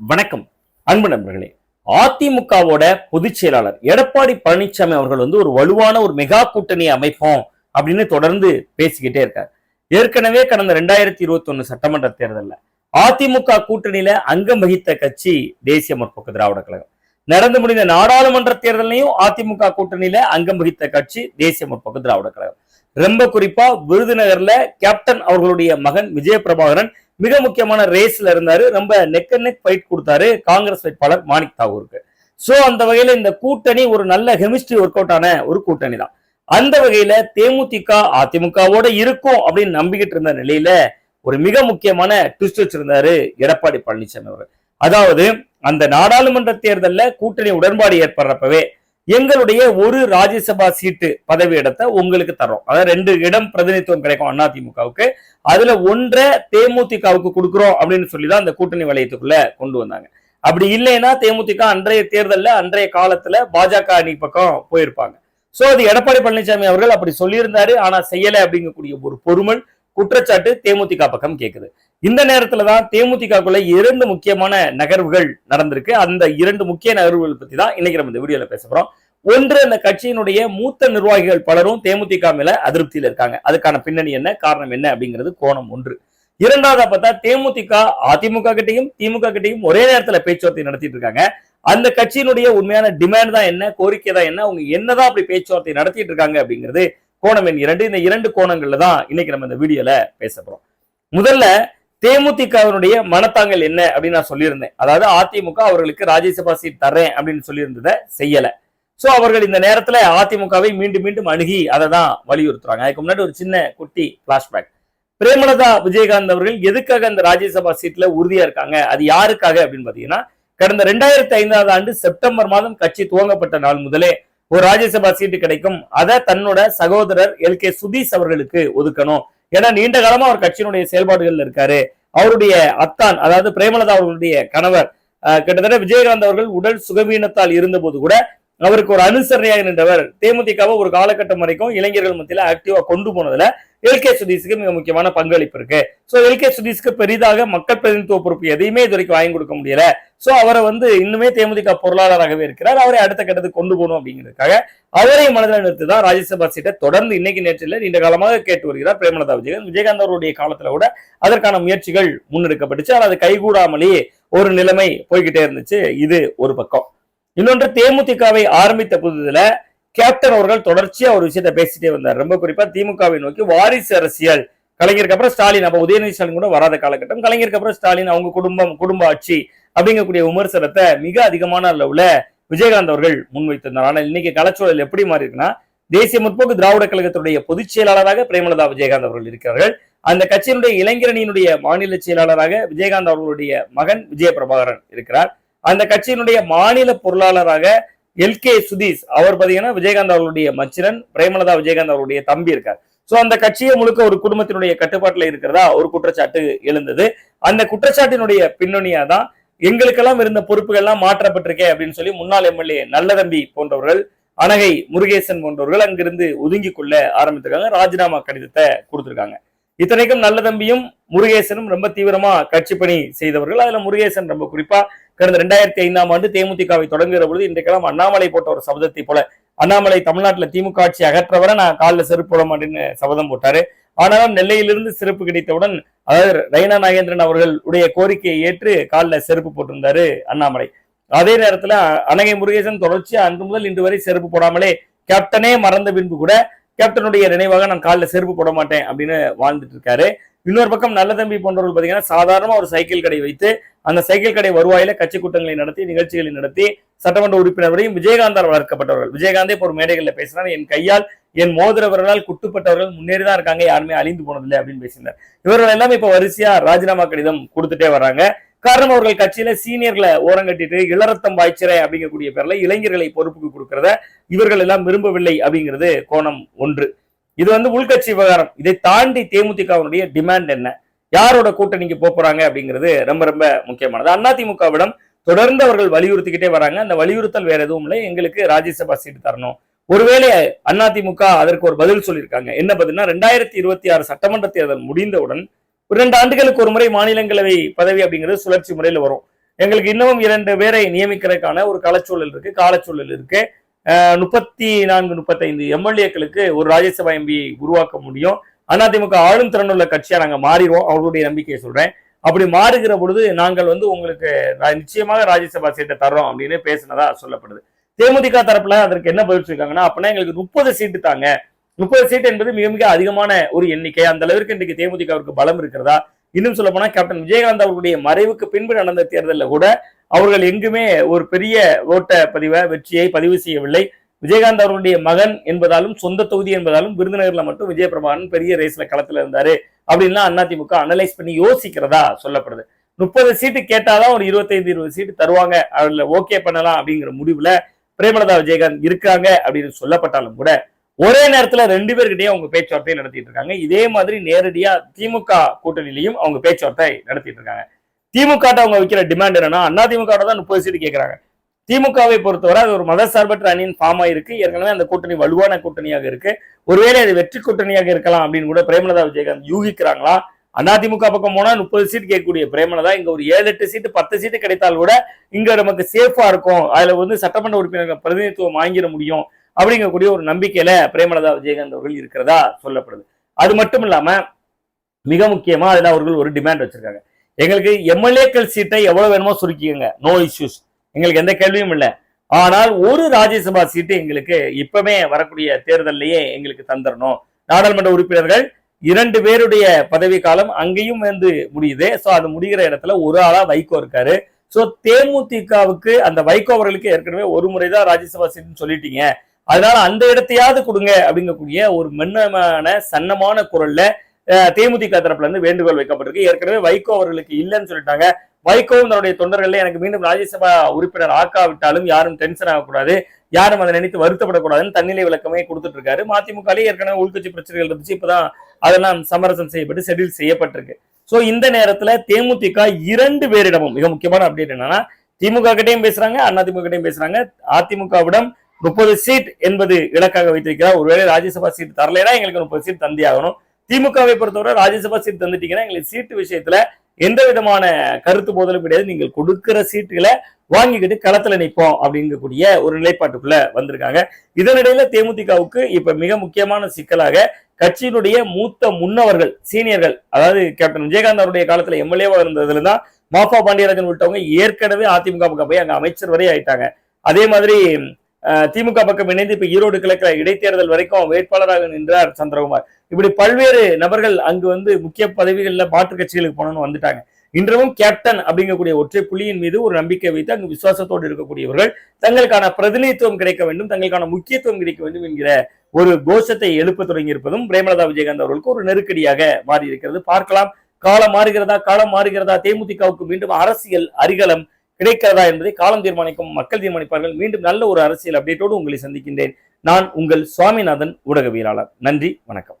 வணக்கம். அன்பு நண்பர்களே அதிமுகவோட பொதுச் செயலாளர் எடப்பாடி பழனிசாமி அவர்கள் வந்து ஒரு வலுவான ஒரு மெகா கூட்டணி அமைப்போம் அப்படின்னு தொடர்ந்து பேசிக்கிட்டே இருக்கார். ஏற்கனவே கடந்த ரெண்டாயிரத்தி இருபத்தி ஒண்ணு சட்டமன்ற தேர்தலில் அதிமுக கூட்டணியில அங்கம் வகித்த கட்சி தேசிய முற்போக்கு திராவிட கழகம். நடந்து முடிந்த நாடாளுமன்ற தேர்தலையும் அதிமுக கூட்டணியில அங்கம் வகித்த கட்சி தேசிய முற்போக்கு திராவிட கழகம். ரொம்ப குறிப்பா விருதுநகர்ல கேப்டன் அவர்களுடைய மகன் விஜய பிரபாகரன் மிக முக்கியமான ரேஸ்ல இருந்தாரு. ரொம்ப நெக் நெக் ஃபைட் கொடுத்தாரு காங்கிரஸ் வேட்பாளர் மாணிக் தாகூருக்கு. சோ அந்த வகையில இந்த கூட்டணி ஒரு நல்ல கெமிஸ்ட்ரி ஒர்க் அவுட் ஆன ஒரு கூட்டணி தான். அந்த வகையில தேமுதிக அதிமுகவோட இருக்கும் அப்படின்னு நம்பிக்கிட்டு இருந்த நிலையில ஒரு மிக முக்கியமான ட்விஸ்ட் வச்சிருந்தாரு எடப்பாடி பழனிசாமி அவர் அதாவது அந்த நாடாளுமன்ற தேர்தலில் கூட்டணி உடன்பாடு ஏற்படுறப்பவே எங்களுடைய ஒரு ராஜ்யசபா சீட்டு பதவி இடத்தை உங்களுக்கு தரோம் அதாவது ரெண்டு இடம் பிரதிநிதித்துவம் கிடைக்கும் அதிமுகவுக்கு அதுல ஒன்றை தேமுதிகவுக்கு கொடுக்குறோம் அப்படின்னு சொல்லி தான் அந்த கூட்டணி வளையத்துக்குள்ள கொண்டு வந்தாங்க. அப்படி இல்லைன்னா தேமுதிக அன்றைய தேர்தலில் அன்றைய காலத்துல பாஜக அணி பக்கம் போயிருப்பாங்க. சோ அது எடப்பாடி பழனிசாமி அவர்கள் அப்படி சொல்லியிருந்தாரு. ஆனா செய்யலை அப்படிங்கக்கூடிய ஒரு பொறுமல் குற்றச்சாட்டு தேமுதிக பக்கம் கேட்குது இந்த நேரத்துல தான் தேமுதிகக்குள்ள இரண்டு முக்கியமான நகர்வுகள் நடந்திருக்கு. அந்த இரண்டு முக்கிய நகர்வுகள் பத்தி தான் இன்னைக்கு நம்ம இந்த வீடியோல பேச போறோம். ஒன்று அந்த கட்சியினுடைய மூத்த நிர்வாகிகள் பலரும் தேமுதிக மேல அதிருப்தியில இருக்காங்க. அதுக்கான பின்னணி என்ன காரணம் என்ன அப்படிங்கிறது கோணம் ஒன்று. இரண்டாவதா பார்த்தா தேமுதிக அதிமுக கிட்டையும் திமுக கிட்டையும் ஒரே நேரத்துல பேச்சுவார்த்தை நடத்திட்டு இருக்காங்க. அந்த கட்சியினுடைய உண்மையான டிமாண்ட் தான் என்ன கோரிக்கை தான் என்ன அவங்க என்னதான் அப்படி பேச்சுவார்த்தை நடத்திட்டு இருக்காங்க அப்படிங்கிறது கோணம் எண் இரண்டு. இந்த இரண்டு கோணங்கள்ல தான் இன்னைக்கு நம்ம இந்த வீடியோல பேச போறோம். முதல்ல தேமுதிகவினுடைய மனத்தாங்கல் என்ன அப்படின்னு நான் சொல்லியிருந்தேன். அதாவது அதிமுக அவர்களுக்கு ராஜ்யசபா சீட் தரேன் அப்படின்னு சொல்லியிருந்ததை செய்யல. சோ அவர்கள் இந்த நேரத்துல அதிமுகவை மீண்டும் மீண்டும் அணுகி அதை தான் வலியுறுத்துறாங்க. அதுக்கு முன்னாடி ஒரு சின்ன குட்டி பிளாஷ்பேக் பிரேமலதா விஜயகாந்த் அவர்கள் எதுக்காக அந்த ராஜ்யசபா சீட்ல உறுதியா இருக்காங்க? அது யாருக்காக அப்படின்னு பாத்தீங்கன்னா கடந்த ரெண்டாயிரத்தி ஐந்தாவது ஆண்டு செப்டம்பர் மாதம் கட்சி துவங்கப்பட்ட நாள் முதலே ஒரு ராஜ்யசபா சீட்டு கிடைக்கும். அதை தன்னோட சகோதரர் எல் கே சுதீஷ் அவர்களுக்கு ஒதுக்கணும். ஏன்னா நீண்ட காலமா அவர் கட்சியினுடைய செயல்பாடுகள்ல இருக்காரு. அவருடைய அத்தான் அதாவது பிரேமலதா அவர்களுடைய கணவர் கிட்டத்தட்ட விஜயகாந்த் அவர்கள் உடல் சுகவீனத்தால் இருந்தபோது கூட அவருக்கு ஒரு அனுசரணையாக நின்றவர். தேமுதிகவை ஒரு காலகட்டம் வரைக்கும் இளைஞர்கள் மத்தியில ஆக்டிவா கொண்டு போனதுல எல். கே. சுதீஷுக்கு மிக முக்கியமான பங்களிப்பு இருக்கு. So L. கே. சுதீஷுக்கு பெரிதாக மக்கள் பிரதிநிதித்துவ பொறுப்பு எதையுமே இது வரைக்கும் வாங்கி கொடுக்க முடியல. சோ அவரை வந்து இன்னுமே தேமுதிக பொருளாளராகவே இருக்கிறார். அவரை அடுத்த கட்டத்துக்கு கொண்டு போகணும் அப்படிங்கிறதுக்காக அவரை மனதில் நிறுத்தி தான் ராஜ்யசபா சீட்டை தொடர்ந்து இன்னைக்கு நேற்றில் நீண்ட காலமாக கேட்டு வருகிறார் பிரேமலதா விஜயகாந்த் விஜயகாந்த் அவருடைய காலத்துல கூட அதற்கான முயற்சிகள் முன்னெடுக்கப்பட்டுச்சு. ஆனால் அது கைகூடாமலேயே ஒரு நிலைமை போய்கிட்டே இருந்துச்சு. இது ஒரு பக்கம். இன்னொன்று தேமுதிகவை ஆரம்பித்த புதுதில் கேப்டன் அவர்கள் தொடர்ச்சியா ஒரு விஷயத்த பேசிட்டே வந்தார். ரொம்ப குறிப்பா திமுகவை நோக்கி வாரிசு அரசியல். கலைஞருக்கு அப்புறம் ஸ்டாலின். அப்போ உதயநிதி ஸ்டாலின் கூட வராத காலகட்டம். கலைஞருக்கு அப்புறம் ஸ்டாலின் அவங்க குடும்பம் குடும்ப ஆட்சி அப்படிங்கக்கூடிய விமர்சனத்தை மிக அதிகமான அளவுல விஜயகாந்த் அவர்கள் முன்வைத்திருந்தார். ஆனால் இன்னைக்கு கலச்சூழல் எப்படி மாறி இருக்குன்னா தேசிய முற்போக்கு திராவிட கழகத்துடைய பொதுச் செயலாளராக பிரேமலதா விஜயகாந்த் அவர்கள் இருக்கிறார்கள். அந்த கட்சியினுடைய இளைஞரணியினுடைய மாநில செயலாளராக விஜயகாந்த் அவர்களுடைய மகன் விஜய பிரபாகரன் இருக்கிறார். அந்த கட்சியினுடைய மாநில பொருளாளராக எல் கே சுதீஷ் அவர் பாத்தீங்கன்னா விஜயகாந்த் அவர்களுடைய மச்சிரன் பிரேமலதா விஜயகாந்த் அவருடைய தம்பி இருக்கார். சோ அந்த கட்சியை முழுக்க ஒரு குடும்பத்தினுடைய கட்டுப்பாட்டுல இருக்கிறதா ஒரு குற்றச்சாட்டு எழுந்தது. அந்த குற்றச்சாட்டினுடைய பின்னணியா தான் எங்களுக்கெல்லாம் இருந்த பொறுப்புகள்லாம் மாற்றப்பட்டிருக்கே அப்படின்னு சொல்லி முன்னாள் எம்எல்ஏ நல்லதம்பி போன்றவர்கள் அனகை முருகேசன் போன்றவர்கள் அங்கிருந்து ஒதுங்கி கொள்ள ஆரம்பித்திருக்காங்க. ராஜினாமா கடிதத்தை கொடுத்திருக்காங்க. இத்தனைக்கும் நல்ல தம்பியும் முருகேசனும் ரொம்ப தீவிரமா கட்சி பணி செய்தவர்கள். அதுல முருகேசன் ரொம்ப குறிப்பா கடந்த ரெண்டாயிரத்தி ஐந்தாம் ஆண்டு தேமுதிகவை தொடங்குகிற பொழுது இன்றைக்கெல்லாம் அண்ணாமலை போட்ட ஒரு சபதத்தை போல அண்ணாமலை தமிழ்நாட்டுல திமுக ஆட்சி அகற்றவரை நான் காலில் செருப்பு போட மாட்டேன்னு சபதம் போட்டாரு. ஆனாலும் நெல்லையிலிருந்து சிறப்பு கிடைத்தவுடன் அதாவது ரெய்னா நாகேந்திரன் அவர்கள் உடைய கோரிக்கையை ஏற்று காலில் செருப்பு போட்டிருந்தாரு அண்ணாமலை. அதே நேரத்துல அனகை முருகேசன் தொடர்ச்சி அன்று முதல் இன்று வரை செருப்பு போடாமலே கேப்டனே மறந்த பின்பு கூட கேப்டனுடைய நினைவாக நான் காலில் செருப்பு போட மாட்டேன் அப்படின்னு வாழ்ந்துட்டு இருக்காரு. இன்னொரு பக்கம் நல்ல தம்பி போன்றவர்கள் பார்த்தீங்கன்னா சாதாரணமாக ஒரு சைக்கிள் கடை வைத்து அந்த சைக்கிள் கடை வருவாயில கட்சி கூட்டங்களை நடத்தி நிகழ்ச்சிகளை நடத்தி சட்டமன்ற உறுப்பினர் வரையும் விஜயகாந்தால் வளர்க்கப்பட்டவர்கள். விஜயகாந்தே இப்போ ஒரு மேடைகளில் பேசினார் என் கையால் என் மோதிரவர்களால் குட்டுப்பட்டவர்கள் முன்னேறி தான் இருக்காங்க. யாருமே அழிந்து போனதில்லை அப்படின்னு பேசினார் இவர்கள் எல்லாமே இப்போ வரிசையா ராஜினாமா கடிதம் கொடுத்துட்டே வராங்க காரணம் அவர்கள் கட்சியில சீனியர்களை ஓரங்கட்டிட்டு இளரத்தம் பாய்ச்சிரை அப்படிங்கக்கூடிய பேர்ல இளைஞர்களை பொறுப்புக்கு கொடுக்கறத இவர்கள் எல்லாம் விரும்பவில்லை அப்படிங்கிறது கோணம் ஒன்று. இது வந்து உள்கட்சி விவகாரம். இதை தாண்டி தேமுதிகவினுடைய டிமாண்ட் என்ன? யாரோட கூட்டணிக்கு போறாங்க அப்படிங்கிறது ரொம்ப ரொம்ப முக்கியமானது. அதிமுகவிடம் தொடர்ந்து அவர்கள் வலியுறுத்திக்கிட்டே வராங்க. அந்த வலியுறுத்தல் வேற எதுவும் இல்லை. எங்களுக்கு ராஜ்யசபா சீட்டு தரணும். ஒருவேளை அதிமுக அதற்கு ஒரு பதில் சொல்லியிருக்காங்க. என்ன பதில்னா ரெண்டாயிரத்தி இருபத்தி ஆறு சட்டமன்ற தேர்தல் முடிந்தவுடன் ஒரு ரெண்டு ஆண்டுகளுக்கு ஒரு முறை மாநிலங்களவை பதவி அப்படிங்கிறது சுழற்சி முறையில் வரும். எங்களுக்கு இன்னமும் இரண்டு பேரை நியமிக்கிறதுக்கான ஒரு களச்சூழல் இருக்கு காலச்சூழல் இருக்கு. முப்பத்தி நான்கு முப்பத்தைந்து எம்எல்ஏக்களுக்கு ஒரு ராஜ்யசபா எம்பி உருவாக்க முடியும். அதிமுக ஆளும் திறனுள்ள கட்சியா நாங்கள் மாறிடுவோம் அவர்களுடைய நம்பிக்கையை சொல்றேன். அப்படி மாறுகிற பொழுது நாங்கள் வந்து உங்களுக்கு நிச்சயமாக ராஜ்யசபா சீட்டை தரோம் அப்படின்னு பேசினதா சொல்லப்படுது. தேமுதிக தரப்புல அதற்கு என்ன பதில் சொல்லிருக்காங்கன்னா அப்படின்னா எங்களுக்கு முப்பது சீட்டு தாங்க. முப்பது சீட் என்பது மிக மிக அதிகமான ஒரு எண்ணிக்கை. அந்த அளவிற்கு இன்றைக்கு அவருக்கு பலம் இருக்கிறதா? இன்னும் சொல்ல போனா கேப்டன் விஜயகாந்த் அவர்களுடைய மறைவுக்கு பின்பு நடந்த தேர்தலில் கூட அவர்கள் எங்குமே ஒரு பெரிய ஓட்ட பதிவை வெற்றியை பதிவு செய்யவில்லை. விஜயகாந்த் அவர்களுடைய மகன் என்பதாலும் சொந்த தொகுதி என்பதாலும் விருதுநகர்ல மட்டும் விஜய பிரபாகரன் பெரிய ரேஸ்ல களத்துல இருந்தாரு. அப்படின்லாம் அதிமுக அனலைஸ் பண்ணி யோசிக்கிறதா சொல்லப்படுது. முப்பது சீட்டு கேட்டாதான் ஒரு இருபத்தைந்து இருபது சீட்டு தருவாங்க. அதுல ஓகே பண்ணலாம் அப்படிங்கிற முடிவுல பிரேமலதா விஜயகாந்த் இருக்காங்க அப்படின்னு சொல்லப்பட்டாலும் கூட ஒரே நேரத்துல ரெண்டு பேர்கிட்டயும் அவங்க பேச்சுவார்த்தை நடத்திட்டு இருக்காங்க. இதே மாதிரி நேரடியா திமுக கூட்டணியிலையும் அவங்க பேச்சுவார்த்தை நடத்திட்டு இருக்காங்க. திமுக அவங்க வைக்கிற டிமாண்ட் என்னன்னா அண்ணா திமுக தான் முப்பது சீட்டு கேட்கறாங்க திமுகவை பொறுத்தவரை அது ஒரு மதசார்பற்ற அணியின் ஃபார்ம் ஆயிருக்கு ஏற்கனவே அந்த கூட்டணி வலுவான கூட்டணியாக இருக்கு. ஒருவேளை அது வெற்றி கூட்டணியாக இருக்கலாம் அப்படின்னு கூட பிரேமலதா விஜயகாந்த் யூகிக்கிறாங்களா? அதிமுக பக்கம் போனா முப்பது சீட் கேட்கக்கூடிய பிரேமலதா இங்க ஒரு ஏழு எட்டு சீட்டு பத்து சீட்டு கிடைத்தால் கூட இங்க நமக்கு சேஃபா இருக்கும். அதுல வந்து சட்டமன்ற உறுப்பினர்கள் பிரதிநிதித்துவம் வாங்கிட முடியும். அப்படிங்கக்கூடிய ஒரு நம்பிக்கையில பிரேமலதா விஜயகாந்த் அவர்கள் இருக்கிறதா சொல்லப்படுது. அது மட்டும் இல்லாம மிக முக்கியமா அதுல அவர்கள் ஒரு டிமாண்ட் வச்சிருக்காங்க. எங்களுக்கு எம்எல்ஏக்கள் சீட்டை எவ்வளவு வேணுமோ சுருக்கிக்கங்க. நோ இஷ்யூஸ் எங்களுக்கு எந்த கேள்வியும் இல்லை. ஆனால் ஒரு ராஜ்யசபா சீட்டு எங்களுக்கு இப்பவே வரக்கூடிய தேர்தல்லையே எங்களுக்கு தந்துடணும் நாடாளுமன்ற உறுப்பினர்கள் இரண்டு பேருடைய பதவி காலம் அங்கேயும் வந்து முடியுது. ஸோ அது முடிகிற இடத்துல ஒரு ஆளா வைகோ இருக்காரு. ஸோ தேமுதிகவுக்கு அந்த வைகோ அவர்களுக்கு ஏற்கனவே ஒரு முறை தான் ராஜ்யசபா சீட்னு சொல்லிட்டீங்க. அதனால அந்த இடத்தையாவது கொடுங்க அப்படிங்கக்கூடிய ஒரு மென்னமான சன்னமான குரல்ல தேமுதிக தரப்புல இருந்து வேண்டுகோள் வைக்கப்பட்டிருக்கு. ஏற்கனவே வைகோ அவர்களுக்கு இல்லைன்னு சொல்லிட்டாங்க. வைகோவும் தன்னுடைய தொண்டர்களே எனக்கு மீண்டும் ராஜ்யசபா உறுப்பினர் ஆக்காவிட்டாலும் யாரும் டென்ஷன் ஆகக்கூடாது. யாரும் அதை நினைத்து வருத்தப்படக்கூடாதுன்னு தன்னிலை விளக்கமே கொடுத்துட்டு இருக்காரு மதிமுகலே ஏற்கனவே உள்கட்சி பிரச்சனைகள் இருந்துச்சு. இப்பதான் அதெல்லாம் சமரசம் செய்யப்பட்டு செட்டில் செய்யப்பட்டிருக்கு. சோ இந்த நேரத்துல தேமுதிக இரண்டு பேரிடமும் மிக முக்கியமான அப்டேட் என்னன்னா திமுக கிட்டையும் பேசுறாங்க அதிமுக கிட்டையும் பேசுறாங்க. அதிமுகவிடம் முப்பது சீட் என்பது இலக்காக வைத்திருக்கிறார். ஒருவேளை ராஜ்யசபா சீட் தரலைன்னா எங்களுக்கு முப்பது சீட் தந்தே ஆகணும். திமுகவை பொறுத்தவரை ராஜ்யசபா சீட் தந்துட்டீங்கன்னா எங்களுக்கு சீட்டு விஷயத்துல எந்த விதமான கருத்து போதலும் கிடையாது. நீங்கள் கொடுக்கிற சீட்டுகளை வாங்கிக்கிட்டு களத்துல நிற்போம் அப்படிங்கக்கூடிய ஒரு நிலைப்பாட்டுக்குள்ள வந்திருக்காங்க. இதனிடையில தேமுதிகவுக்கு இப்ப மிக முக்கியமான சிக்கலாக கட்சியினுடைய மூத்த முன்னவர்கள் சீனியர்கள் அதாவது கேப்டன் விஜயகாந்த் அவருடைய காலத்துல எம்எல்ஏவா இருந்ததுல தான் மாஃபா பாண்டியராஜன் உள்ளிட்டவங்க ஏற்கனவே அதிமுக போய் அங்க அமைச்சர் வரை ஆயிட்டாங்க. அதே மாதிரி திமுக பக்கம் இணைந்து இப்ப ஈரோடு கிழக்கிற இடைத்தேர்தல் வரைக்கும் வேட்பாளராக நின்றார் சந்திரகுமார். இப்படி பல்வேறு நபர்கள் அங்கு வந்து முக்கிய பதவிகள்ல மாற்று கட்சிகளுக்கு போனோம்னு வந்துட்டாங்க. இன்றவும் கேப்டன் அப்படிங்கக்கூடிய ஒற்றை புள்ளியின் மீது ஒரு நம்பிக்கை வைத்து அங்கு விசுவாசத்தோடு இருக்கக்கூடியவர்கள் தங்களுக்கான பிரதிநிதித்துவம் கிடைக்க வேண்டும் தங்களுக்கான முக்கியத்துவம் கிடைக்க வேண்டும் என்கிற ஒரு கோஷத்தை எழுப்ப தொடங்கியிருப்பதும் பிரேமலதா விஜயகாந்த் அவர்களுக்கு ஒரு நெருக்கடியாக மாறி இருக்கிறது. பார்க்கலாம் காலம் மாறுகிறதா காலம் மாறுகிறதா? தேமுதிகவுக்கு மீண்டும் அரசியல் அரிகலம் கிடைக்கிறதா என்பதை காலம் தீர்மானிக்கும் மக்கள் தீர்மானிப்பார்கள். மீண்டும் நல்ல ஒரு அரசியல் அப்டேட்டோடு உங்களை சந்திக்கின்றேன். நான் உங்கள் சுவாமிநாதன் ஊடகவியலாளர். நன்றி வணக்கம்.